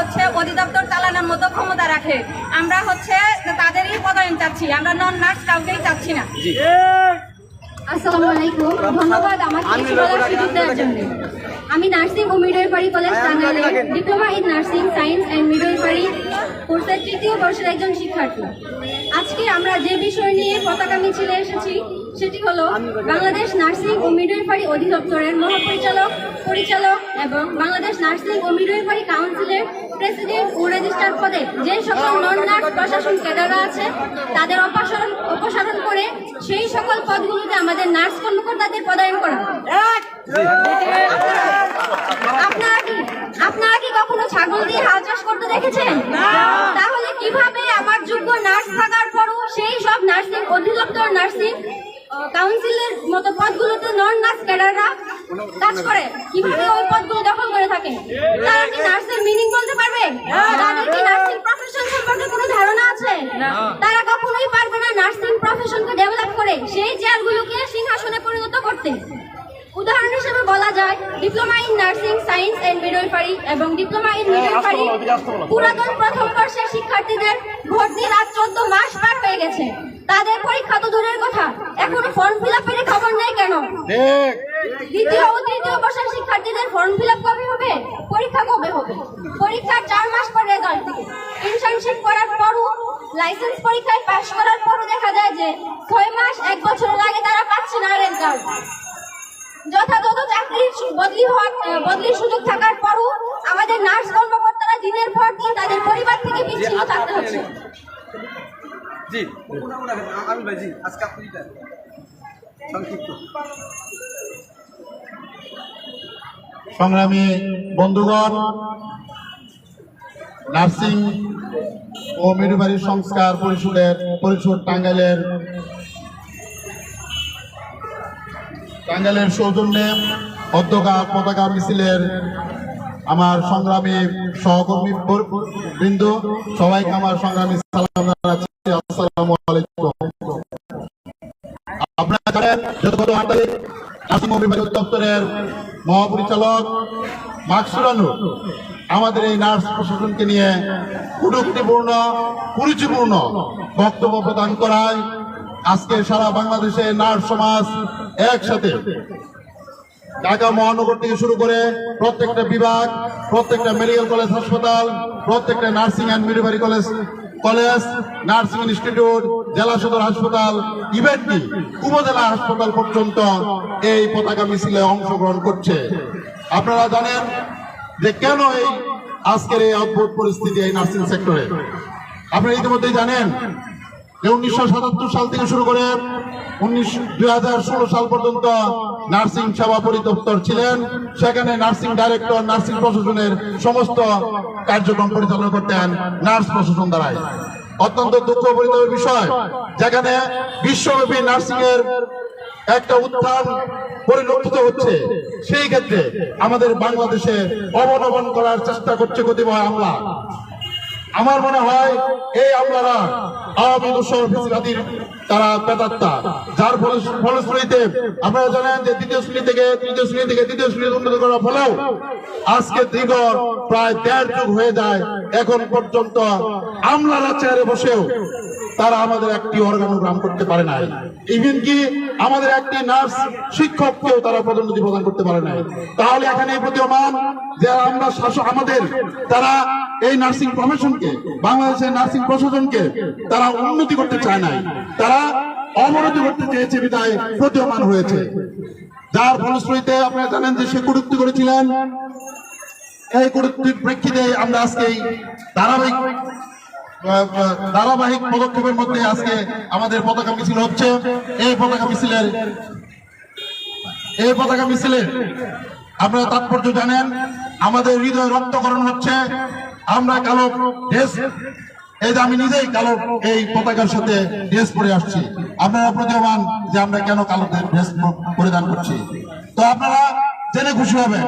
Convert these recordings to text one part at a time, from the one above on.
হচ্ছে অধিদপ্তর চালানোর মতো ক্ষমতা রাখে। আমরা হচ্ছে তাদেরই পদায়ন চাচ্ছি আমরা নন নার্স কাউকেই চাচ্ছি না। আসসালামু আলাইকুম। ধন্যবাদ আমাকে কিছু বলার সুযোগ দেওয়ার জন্য। আমি নার্সিং ও মিডওয়াইফারি কলেজ টাঙ্গাইলে diploma in nursing science and midwifery কোর্সের তৃতীয় বর্ষের একজন শিক্ষার্থী। আজকে আমরা যে বিষয় নিয়ে পতাকা মিছিলে এসেছি সেটি হলো বাংলাদেশ নার্সিং ও মিডওয়াইফারি অধিদপ্তরের মহাপরিচালক পরিচালক এবং বাংলাদেশ নার্সিং ও মিডওয়াইফারি কাউন্সিলের প্রেসিডেন্ট ও রেজিস্ট্রার পদে যে সকল নন নার্স প্রশাসন ক্যাডাররা আছে তাদের অপসারণ অপসারণ করে সেই সকল পদগুলোতে আমাদের নার্স কর্মকর্তাদের পদায়ন করা আপনারা কি আপনারা কি কখনো ছাগল দিয়ে হাল চাষ করতে দেখেছেন? তাহলে কীভাবে আমার যোগ্য নার্স থাকার পরও সেই সব নার্সিং অধিদপ্তর নার্সিং কাউন্সিলের মতো পদগুলোতে নন নার্স ক্যাডাররা কাজ করে। কীভাবে ওই পদগুলো দখল করে থাকে? তারা কি নার্সের মিনিং বলতে পারবে? তাদের কি নার্সিং প্রফেশন সম্পর্কে কোনো ধারণা আছে? তারা কখনোই পারবে না নার্সিং প্রফেশনকে ডেভেলপ করে সেই চেয়ারগুলোকে সিংহাসনে পরিণত করতে। উদাহরণ হিসেবে বলা যায় diploma in nursing science and midwifery এবং ডিপ্লোমা ইন মিডওয়াইফারি পুরাতন প্রথম বর্ষের শিক্ষার্থীদের ভর্তির আজ চোদ্দ মাস পার হয়ে গেছে। তাদের পরীক্ষা তো দূরের কথা। এখনও ফর্ম ফিল আপের খবর নেই কেন? দ্বিতীয় ও তৃতীয় বর্ষের শিক্ষার্থীদের ফর্ম ফিল আপ কবে হবে? পরীক্ষা কবে হবে? পরীক্ষার চার মাস পর রেজাল্ট দিবে। ইন্টার্নশিপ করার পরও লাইসেন্স পরীক্ষায় পাশ করার পরও দেখা যায় যে ছয় মাস এক বছর লাগে তারা পাচ্ছে না রেজাল্ট যথাযথ চাকরির বদলি হওয়ার বদলির সুযোগ থাকার পরও আমাদের নার্স কর্মকর্তারা দিনের পর দিন তাদের পরিবার থেকে বিচ্ছিন্ন থাকতে হচ্ছে। জি। আমি ভাই জি আজকে আপনি সংক্ষিপ্ত। সংগ্রামী বন্ধুগণ, নার্সিং ও মিডবাড়ি সংস্কার পরিষদের, পরিষদ টাঙ্গাইলের টাঙ্গাইলের সৌজন্যে পতাকা পতাকা মিছিলের আমার সংগ্রামী সহকর্মী বৃন্দ, সবাইকে আমার সংগ্রামী সালাম আপনারা জানেন যে আট তারিখ নাসিম বিভাগ দপ্তরের মহাপরিচালক মাকসুরানু আমাদের এই নার্স প্রশাসনকে নিয়ে কুটুক্তিপূর্ণ কুরুচিপূর্ণ বক্তব্য প্রদান করায় আজকে সারা বাংলাদেশে নার্স সমাজ একসাথে ঢাকা মহানগর থেকে শুরু করে প্রত্যেকটা বিভাগ, প্রত্যেকটা মেডিকেল কলেজ, হাসপাতাল, প্রত্যেকটা nursing and midwifery college college, nursing institute, জেলা সদর হাসপাতাল ইভেন্টটি উপজেলা হাসপাতাল পর্যন্ত এই পতাকা মিছিলে অংশগ্রহণ করছে। আপনারা জানেন যে কেন এই আজকের এই অদ্ভুত পরিস্থিতি এই নার্সিং সেক্টরে? আপনারা ইতিমধ্যেই জানেন যে উনিশশো সাতাত্তর সাল থেকে শুরু করে উনিশ, দুই সাল পর্যন্ত নার্সিং সেবা পরিদপ্তর ছিলেন। সেখানে নার্সিং ডাইরেক্টর, নার্সিং প্রশাসনের সমস্ত কার্যক্রম পরিচালনা করতেন নার্স প্রশাসন দ্বারাই। অত্যন্ত দুঃখ পরিতাপের বিষয়, যেখানে বিশ্বব্যাপী নার্সিং এর একটা উত্থান পরিলক্ষিত হচ্ছে। সেই ক্ষেত্রে আমাদের বাংলাদেশে অবনমন করার চেষ্টা করছে কতিপয় আমলা। আমার মনে হয় এই আমলারা Abi Duşor Hizradir তারা পেতাত্তা যার ফলশ্রুতিতে আপনারা জানেন যে দ্বিতীয় শ্রেণি থেকে, তৃতীয় শ্রেণি থেকে তৃতীয় শ্রেণি উন্নত করার ফলেও আজকে দীর্ঘ প্রায় দেড় যুগ হয়ে যায়। এখন পর্যন্ত আমলারা চেয়ারে বসেও তারা আমাদের একটি অর্গানোগ্রাম করতে পারে নাই। ইভেন কি আমাদের একটি নার্স শিক্ষককেও তারা পদোন্নতি প্রদান করতে পারে নাই। তাহলে এখানে প্রতীয়মান যে আমরা শাসক আমাদের, তারা এই নার্সিং প্রফেশনকে বাংলাদেশের নার্সিং প্রশাসনকে তারা উন্নতি করতে চায় নাই। তারা অবনতি করতে চেয়েছে বিদায় প্রতীয়মান হয়েছে। যার ফলশ্রুতিতে আপনারা জানেন যে সে কটূক্তি করেছিলেন। এই কটূক্তির প্রেক্ষিতে আমরা আজকে ধারাবাহিক ধারাবাহিক পদক্ষেপের মধ্যে আজকে আমাদের পতাকা মিছিল হচ্ছে। এই পতাকা মিছিলের, এই পতাকা মিছিলে আপনারা তাৎপর্য জানেন, আমাদের হৃদয় রক্তকরণ হচ্ছে। আমরা কালো ড্রেস এই যে আমি নিজেই কালো এই পতাকার সাথে ড্রেস পরে আসছি। আপনারা প্রতীয়মান যে আমরা কেন কালো ড্রেস পরিধান করছি। তো আপনারা জেনে খুশি হবেন,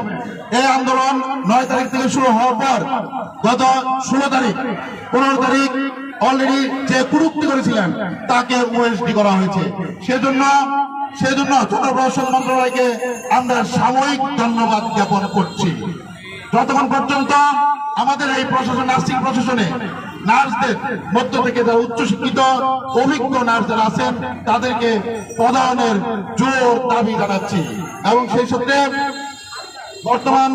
এই আন্দোলন নয় তারিখ থেকে শুরু হওয়ার পর গত ষোলো তারিখ, পনেরো তারিখ অলরেডি যে কুরুক্তি করেছিলেন, তাকে ওএসডি করা হয়েছে। সেজন্য সেজন্য জনপ্রশাসন মন্ত্রণালয়কে আমরা সাময়িক ধন্যবাদ জ্ঞাপন করছি। যতক্ষণ পর্যন্ত আমাদের এই প্রশাসন, নার্সিং প্রশাসনে নার্সদের মধ্য থেকে যারা উচ্চশিক্ষিত, অভিজ্ঞ নার্স যারা আছেন, তাদেরকে পদায়নের জোর দাবি জানাচ্ছি। এবং সেই সূত্রে বর্তমান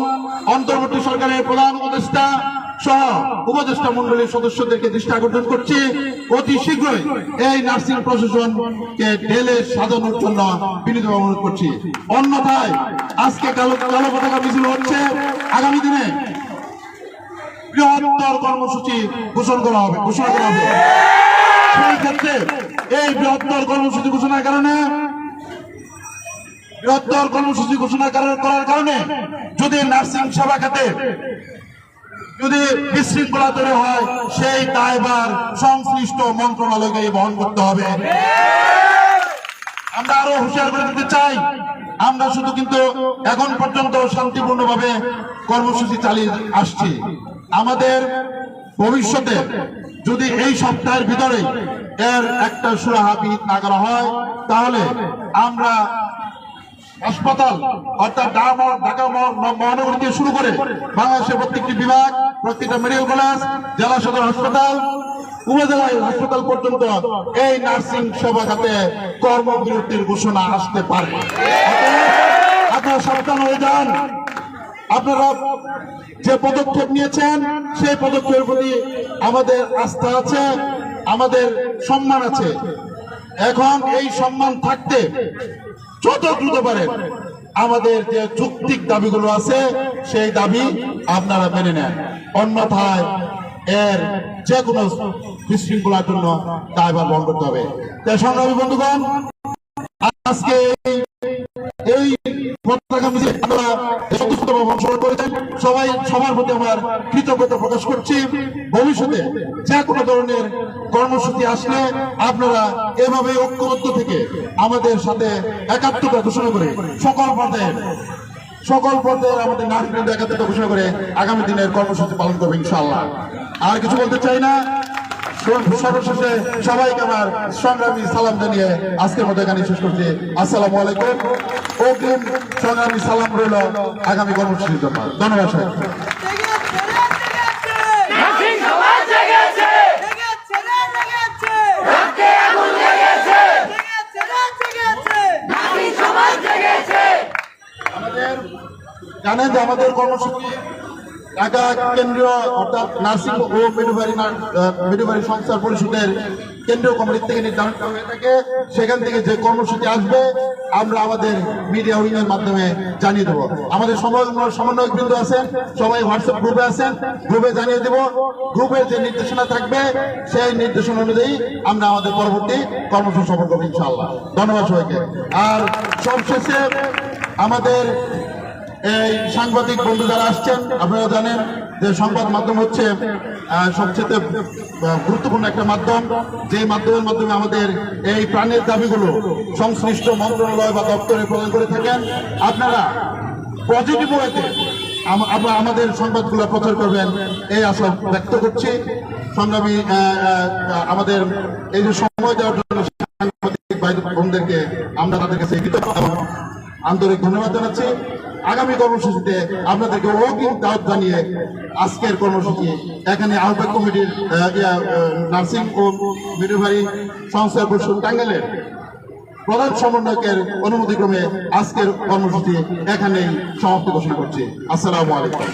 অন্তর্বর্তী সরকারের প্রধান উপদেষ্টা সহ উপদেষ্টা মন্ডলীর সদস্যদেরকে দৃষ্টি আকর্ষণ করছি। অতি শীঘ্রই এই নার্সিং প্রশাসনকে ঢেলে সাজানোর জন্য বিনীত অনুরোধ করছি। অন্যথায় আজকে কালো কালো পতাকা মিছিল হচ্ছে। আগামী দিনে বৃহত্তর কর্মসূচি ঘোষণা করা হবে, ঘোষণা করা হবে। সেই ক্ষেত্রে এই বৃহত্তর কর্মসূচি ঘোষণার কারণে, বৃহত্তর কর্মসূচি ঘোষণা করার কারণে যদি নার্সিং সেবা খাতে, যদি বিশৃঙ্খলা তৈরি হয়, সেই দায়ভার সংশ্লিষ্ট মন্ত্রণালয়কে বহন করতে হবে। আমরা আরও হুঁশিয়ার করে দিতে চাই, আমরা শুধু কিন্তু এখন পর্যন্ত শান্তিপূর্ণভাবে কর্মসূচি চালিয়ে আসছি। আমাদের ভবিষ্যতে যদি এই সপ্তাহের ভিতরে এর একটা সুরাহা বিহিত না করা হয়, তাহলে আমরা হাসপাতাল, অর্থাৎ ঢাকা মহা- ঢাকা মহা- মহানগর থেকে শুরু করে বাংলাদেশের প্রত্যেকটি বিভাগ, প্রত্যেকটা মেডিকেল কলেজ জেলা সদর হাসপাতাল উপজেলা হাসপাতাল পর্যন্ত এই নার্সিং সেবা খাতে কর্মবিরতির ঘোষণা আসতে পারে। আপনারা সাবধান হয়ে যান। আপনারা যে পদক্ষেপ নিয়েছেন, সেই পদক্ষেপের প্রতি আমাদের আস্থা আছে, আমাদের সম্মান আছে। এখন এই সম্মান থাকতে যত দ্রুত পারেন, আমাদের যে যৌক্তিক দাবিগুলো আছে, সেই দাবি আপনারা মেনে নেন। অন্যথায় এর যে কোনো বিশৃঙ্খলার জন্য দায়ভার বহন করতে হবে। সংগ্রামী বন্ধুগণ, আজকে অংশগ্রহণ করেছেন। সবাই সবার প্রতি আমার কৃতজ্ঞতা প্রকাশ করছি। ভবিষ্যতে যে কোনো ধরনের কর্মসূচি আসলে আপনারা এভাবে ঐক্যবদ্ধ থেকে আমাদের সাথে একাত্মতা ঘোষণা করে সকল পর্যায়ে সকল পর্যায়ে আমাদের নারীদের একাত্মতা ঘোষণা করে আগামী দিনের কর্মসূচি পালন করবে ইনশাআল্লাহ। আর কিছু বলতে চাই না? সর্বশেষে সবাইকে আমার সংগ্রামী সালাম জানিয়ে আজকের মতো এখানে শেষ করছি। আসসালামু আলাইকুম। অগ্রিম সংগ্রামী সালাম রইল আগামী কর্মসূচির জন্য। ধন্যবাদ সবাইকে। জানেন যে আমাদের কর্মসূচি ঢাকা কেন্দ্রীয় অর্থাৎ নার্সিং ও মেডিভারি মেডিভারি সংস্থার পরিষদের কেন্দ্রীয় কমিটি থেকে নির্ধারণ করা হয়ে থাকে। সেখান থেকে যে কর্মসূচি আসবে, আমরা আমাদের মিডিয়া উইং এর মাধ্যমে জানিয়ে দেবো। আমাদের সমন্বয় সমন্বয়ক বৃন্দ আছেন, সবাই হোয়াটসঅ্যাপ গ্রুপে আছেন গ্রুপে জানিয়ে দেব। গ্রুপের যে নির্দেশনা থাকবে, সেই নির্দেশনা অনুযায়ী আমরা আমাদের পরবর্তী কর্মসূচি সফল করব ইনশাআল্লাহ। ধন্যবাদ সবাইকে। আর সবশেষে আমাদের এই সাংবাদিক বন্ধু যারা আসছেন, আপনারা জানেন যে সংবাদ মাধ্যম হচ্ছে সবচেয়ে গুরুত্বপূর্ণ একটা মাধ্যম। যে মাধ্যমের মাধ্যমে আমাদের এই প্রাণের দাবিগুলো সংশ্লিষ্ট মন্ত্রণালয় বা দপ্তরে প্রদান করে থাকেন। আপনারা পজিটিভ ওয়েতে আমাদের সংবাদগুলো প্রচার করবেন, এই আশা ব্যক্ত করছি। সংগ্রামী আমাদের এই যে সময় দেওয়ার জন্য সাংবাদিক ভাই বোনদেরকে আমরা তাদের কাছে আন্তরিক ধন্যবাদ জানাচ্ছি। আগামী কর্মসূচিতে আপনাদেরকে অগ্রিম দাওয়াত জানিয়ে আজকের কর্মসূচি। এখানে আহ্বায়ক কমিটির নার্সিং হোম ডেলিভারি সংস্থার পরিষদ টাঙ্গালের প্রধান সমন্বয়কের অনুমতিক্রমে আজকের কর্মসূচি এখানেই সমাপ্ত ঘোষণা করছি। আসসালামু আলাইকুম।